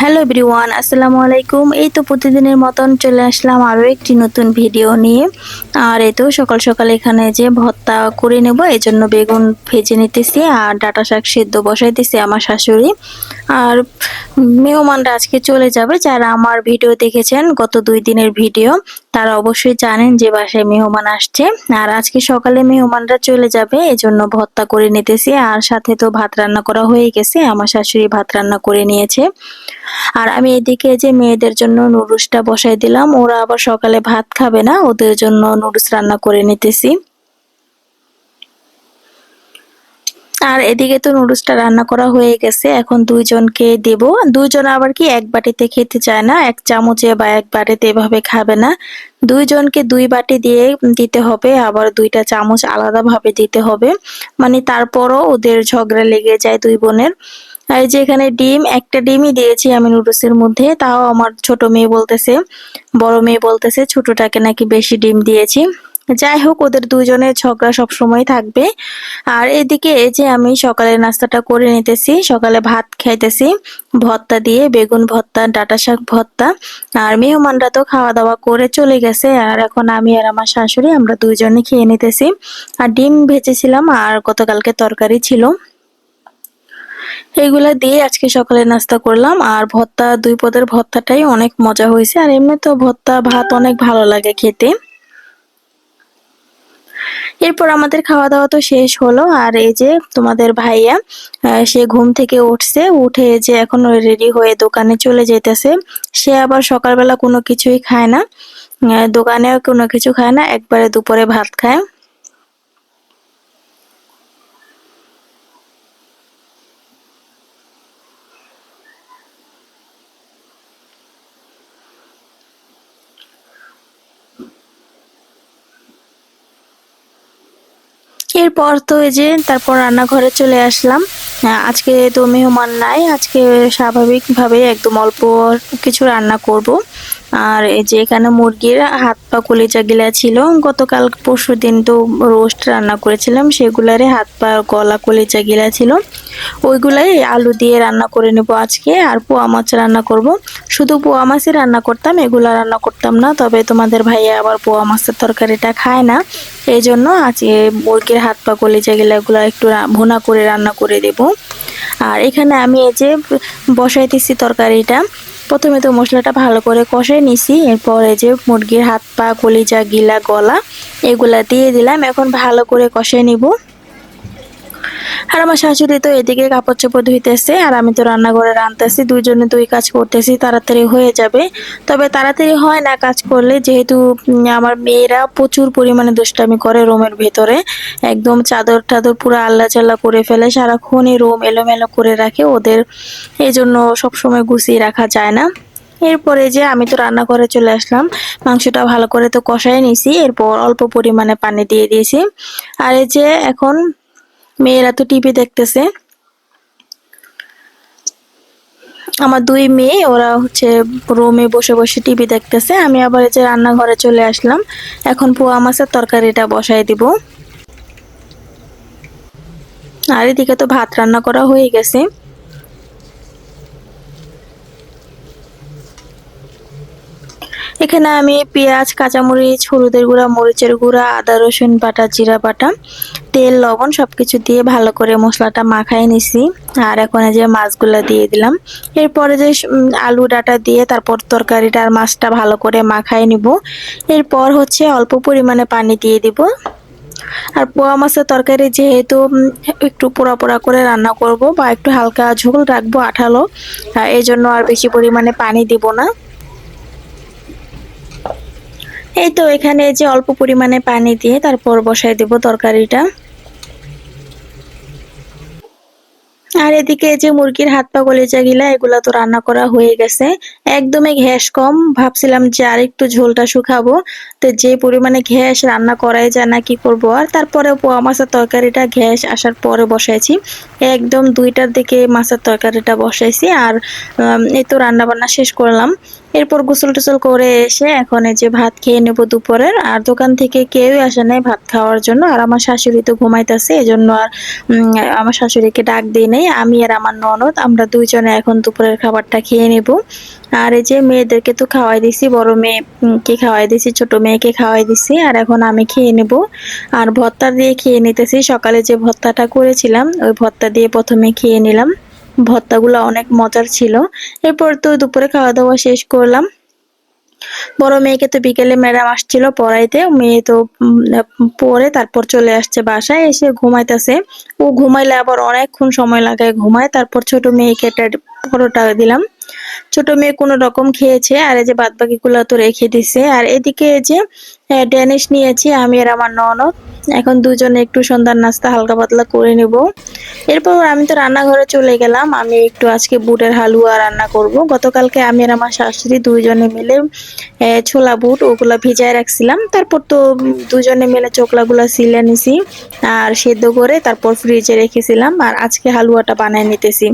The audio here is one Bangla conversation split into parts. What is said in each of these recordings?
হ্যালো এভরিওয়ান আসসালামু আলাইকুম। এই তো প্রতিদিনের মতন চলে আসলাম আরও একটি নতুন ভিডিও নিয়ে। আর এই তো সকাল সকাল এখানে যে ভর্তা করে নেব, এই জন্য বেগুন ভেজে নিতেছি আর ডাটা শাক সেদ্ধ বসাইতেছি আমার শাশুড়ি। আর মেহমানরা আজকে চলে যাবে, যারা আমার ভিডিও দেখেছেন গত দুই দিনের ভিডিও, তারা অবশ্যই জানেন যে বাসায় মেহমান আসছে। আর আজকে সকালে মেহমানরা চলে যাবে এজন্য ভর্তা করে নিতেছি। আর সাথে তো ভাত রান্না করা হয়ে গেছে, আমার শাশুড়ি ভাত রান্না করে নিয়েছে। আর আমি এদিকে যে মেয়েদের জন্য নুডলসটা বসাই দিলাম, ওরা আবার সকালে ভাত খাবে না, ওদের জন্য নুডলস রান্না করে নিতেছি। আর এদিকে তো নুডলসটা রান্না করা হয়ে গেছে, এখন দুইজনকে দেব। দুইজন আবার কি এক বাটিতে খেতে চায় না, এক চামচে বা এক বাটিতে এভাবে খাবে না। দুইজনকে দুই বাটি দিয়ে দিতে হবে, আবার দুইটা চামচ আলাদাভাবে দিতে হবে। মানে তারপরও ওদের ঝগড়া লেগে যায় দুই বোনের। আর যে এখানে ডিম, একটা ডিমই দিয়েছি আমি নুডলসের মধ্যে, তাও আমার ছোট মেয়ে বলতেছে, বড় মেয়ে বলতেছে ছোটটাকে নাকি বেশি ডিম দিয়েছি। যাই হোক, ওদের দুজনের ঝগড়া সব সময় থাকবে। আর এদিকে এই যে আমি সকালে নাস্তাটা করে নিতেছি, সকালে ভাত খাইতেছি, ভর্তা দিয়ে, বেগুন ভর্তা, ডাটা শাক ভর্তা, আর মেহমানরা তো খাওয়া দাওয়া করে চলে গেছে, আর এখন আমি আর আমার শাশুড়ি আমরা দুইজনে খেয়ে নিতেছি। আর ডিম ভেজেছিলাম, আর গতকালকে তরকারি ছিল। এগুলা দিয়ে আজকে সকালে নাস্তা করলাম। আর ভর্তা, দুই পদের ভর্তাটাই অনেক মজা হয়েছে। আর এমনি তো ভর্তা, ভাত অনেক ভালো লাগে খেতে। এরপর আমাদের খাওয়া দাওয়া তো শেষ হলো। আর এই যে তোমাদের ভাইয়া সে ঘুম থেকে উঠছে। উঠে যে এখন রেডি হয়ে দোকানে চলে যেতেছে সে আবার সকালবেলা কোনো কিছুই খায় না। দোকানেও কোনো কিছু খায় না। একবারে দুপুরে ভাত খায়। এরপর তো এই যে তারপর রান্নাঘরে চলে আসলাম। আজকে তো মেহমান নাই, আজকে স্বাভাবিকভাবে একদম অল্প কিছু রান্না করব। আর এই যে এখানে মুরগির হাত পা কলিজা গিলা ছিল, গতকাল পরশু দিন তো রোস্ট রান্না করেছিলাম, সেগুলারে হাত পা গলা কলিজা গিলা ছিল। ওইগুলাই আলু দিয়ে রান্না করে নেব আজকে, আর পোয়া মাছ রান্না করব। শুধু পোয়া মাছই রান্না করতাম, এগুলা রান্না করতাম না, তবে তোমাদের ভাইয়া আবার পোয়া মাছের তরকারিটা খায় না। এই জন্য আজকে মুরগির হাত পা কলিজা গিলা এগুলো একটু ভুনা করে রান্না করে দেব। আর এখানে আমি এই যে বসাইতেছি তরকারিটা, প্রথমে তো মশলাটা ভালো করে কষাই নিছি, এরপরে যে মুরগির হাত পা কলিজা গিলা গলা, এগুলা দিয়ে দিলাম, এখন ভালো করে কষাই নিব। আর আমার শাশুড়ি তো এদিকে কাপড় চোপড় ধুইতেছে, আর আমি তো রান্নাঘরে রানতেছি দুইজনে দুই কাজ করতেছি, তাড়াতাড়ি হয়ে যাবে। তবে তাড়াতাড়ি হয় না কাজ করলে, যেহেতু আমার মেয়েরা প্রচুর পরিমাণে দুষ্টামি করে রুমের ভেতরে। একদম চাদর টাদর পুরো আল্লাহ চাল্লা করে ফেলে, সারাক্ষণই রুম এলোমেলো করে রাখে, ওদের এই জন্য সবসময় গুছিয়ে রাখা যায় না। এরপরে যে আমি তো রান্না করে চলে আসলাম, মাংসটা ভালো করে তো কষাই নিছি এরপর অল্প পরিমাণে পানি দিয়ে দিয়েছি। আর এই যে এখন মেয়েরা তো টিভি দেখতেছে। আমার দুই মেয়ে, ওরা হচ্ছে রুমে বসে বসে টিভি দেখতেছে। আমি আবার যে রান্নাঘরে চলে আসলাম। এখন পোয়া মাছের তরকারিটা বসাই দিব। আর এদিকে তো ভাত রান্না করা হয়ে গেছে। এখানে আমি পেঁয়াজ, কাঁচামরিচ, হলুদের গুঁড়া, মরিচের গুঁড়া, আদা, রসুন বাটা, জিরা বাটা, তেল, লবণ সব কিছু দিয়ে ভালো করে মশলাটা মাখাই নিছি। আর এখন যে মাছগুলো দিয়ে দিলাম। এরপরে যে আলু ডাটা দিয়ে তারপর তরকারিটা আর মাছটা ভালো করে মাখাই নিব। এরপর হচ্ছে অল্প পরিমাণে পানি দিয়ে দিব। আর পোয়া মাছের তরকারি যেহেতু একটু পোড়া পোড়া করে রান্না করব বা একটু হালকা ঝোল রাখব আঠালো এই জন্য আর বেশি পরিমাণে পানি দিব না। এই তো এখানে যে অল্প পরিমাণে পানি দিয়ে তারপর বসাই দেব তরকারিটা। আর এদিকে যে মুরগির হাত পা গলিজা গিলা, এগুলা তো রান্না করা হয়ে গেছে। একদমই ঘ্যাস কম। ভাবছিলাম যে আর একটু ঝোলটা শুকাবো। তো যে পরিমাণে ঘ্যাস রান্না করাই যায় না, কি করব? আর তারপরে পোয়া মাছের তরকারিটা ঘ্যাস আসার পরে বসাইছি। একদম দুইটার দিকে মাছের তরকারিটা বসাইছি। আর এই তো রান্না বান্না শেষ করলাম। এরপর গোসল টোসল করে এসে এখন এই যে ভাত খেয়ে নেব দুপুরের। আর দোকান থেকে কেউই আসে নাই ভাত খাওয়ার জন্য। আর আমার শাশুড়ি তো ঘুমাইতেছে, এজন্য আর আমার শাশুড়িকে ডাক দিই নাই। আমি আর আমার ননদ, আমরা দুইজনে এখন দুপুরের খাবারটা খেয়ে নেব। আর এই যে মেয়েদেরকে তো খাওয়াই দিছি, বড় মেয়েকে খাওয়াই দিছি, ছোট মেয়েকে খাওয়াই দিছি, আর এখন আমি খেয়ে নেব। আর ভর্তা দিয়ে খেয়ে নিতেছি। সকালে যে ভর্তাটা করেছিলাম, ওই ভর্তা দিয়ে প্রথমে খেয়ে নিলাম। ভর্তাগুলো অনেক মজার ছিল। এরপর তো দুপুরে খাওয়া দাওয়া শেষ করলাম। বড় মেয়েকে তো বিকেলে ম্যাডাম আসছিল পড়াইতে। মেয়ে তো পড়ে তারপর চলে আসছে বাসায়, এসে ঘুমাইতেছে। ও ঘুমাইলে আবার অনেকক্ষণ সময় লাগায় ঘুমায়। তারপর ছোট মেয়েকে একটা পরোটা দিলাম। ছোট মেয়ে কোনো রকম খেয়েছে, আর এই যে বাদ বাকিগুলো তো রেখে দিছে। আর এদিকে যে আহ, ড্যানিশ নিয়েছি আমি আর আমার ননদ। এখন দুজনে একটু সন্ধ্যার নাস্তা হালকা পাতলা করে নেব। এরপর আমি তো রান্নাঘরে চলে গেলাম আমি একটু আজকে বুটের হালুয়া রান্না করব। গতকালকে আমি আর আমার শাশুড়ি দুইজনে মিলে ছোলা বুট ওগুলা ভিজায় রাখছিলাম। তারপর তো দুজনে মিলে চোকলাগুলা সিলে নিছি আর সেদ্ধ করে তারপর ফ্রিজে রেখেছিলাম আর আজকে হালুয়াটা বানায় নিতেছি।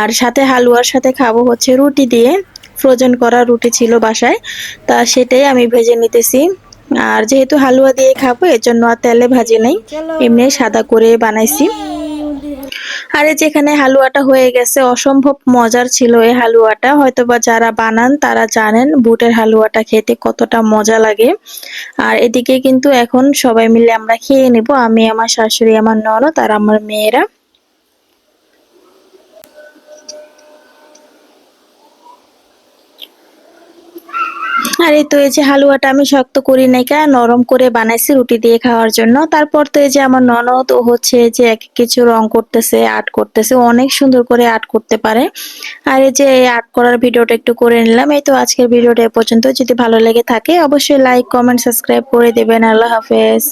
আর সাথে হালুয়ার সাথে খাব হচ্ছে রুটি দিয়ে। ফ্রোজেন করা রুটি ছিল বাসায় তা সেটাই আমি ভেজে নিতেছি। আর যেহেতু হালুয়া দিয়ে খাব এর জন্য আর তেলে ভাজি নাই। এমনি সাদা করে বানাইছি। আর এই যেখানে হালুয়াটা হয়ে গেছে, অসম্ভব মজার ছিল এই হালুয়াটা। হয়তো বা যারা বানান, তারা জানেন বুটের হালুয়াটা খেতে কতটা মজা লাগে। আর এদিকে কিন্তু এখন সবাই মিলে আমরা খেয়ে নেব। আমি, আমার শাশুড়ি, আমার ননদ আর আমার মেয়েরা। আর তো এই যে হালুয়াটা আমি শক্ত করি নাই কা, নরম করে বানাইছি রুটি দিয়ে খাওয়ার জন্য। তারপর তো এই যে আমার ননদ, ও হচ্ছে যে এক কিছু রং করতেছে, আর্ট করতেছে অনেক সুন্দর করে আর্ট করতে পারে। আর এই যে আর্ট করার ভিডিওটা একটু করে নিলাম, এই তো আজকের ভিডিওটা এ পর্যন্ত। যদি ভালো লেগে থাকে, অবশ্যই লাইক, কমেন্ট, সাবস্ক্রাইব করে দেবেন। আল্লাহ হাফেজ।